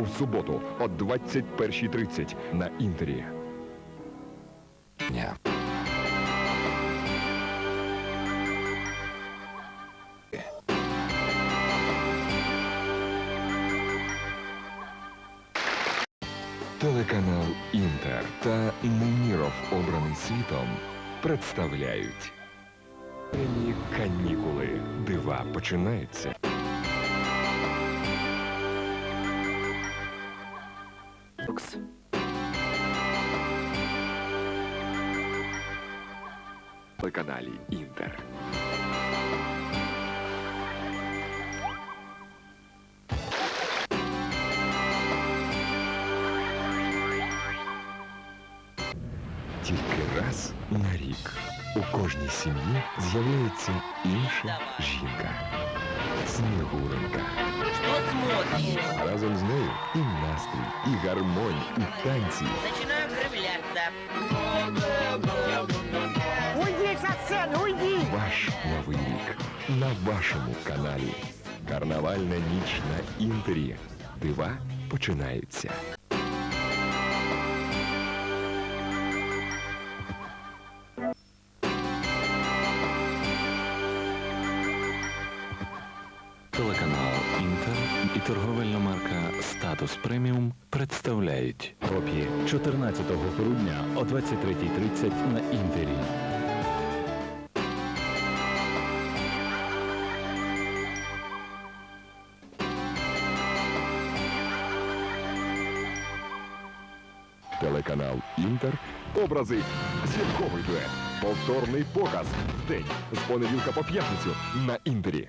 у суботу о 21.30 на Інтері. Телеканал Інтер та Неміров, обраний світом, представляють канікули. Дива починаються. Телеканалі Інтер. Тільки раз на рік у кожній сім'ї з'являється інша жінка. Снігуренька. Что смотришь? Разом з нею і настрій, і гармонь, і танці. Начинаю кривляться. Уйди со сцены, уйди! Ваш новий рік на вашому каналі. Карнавальна ніч на інтері. Дива починаються. Телеканал Інтер І торговельна марка Статус Преміум представляють копії 14 грудня о 23.30 на Інтері. Телеканал Інтер. Образи. Зірковий дует. Повторний показ. В день з понеділка по п'ятницю на інтері.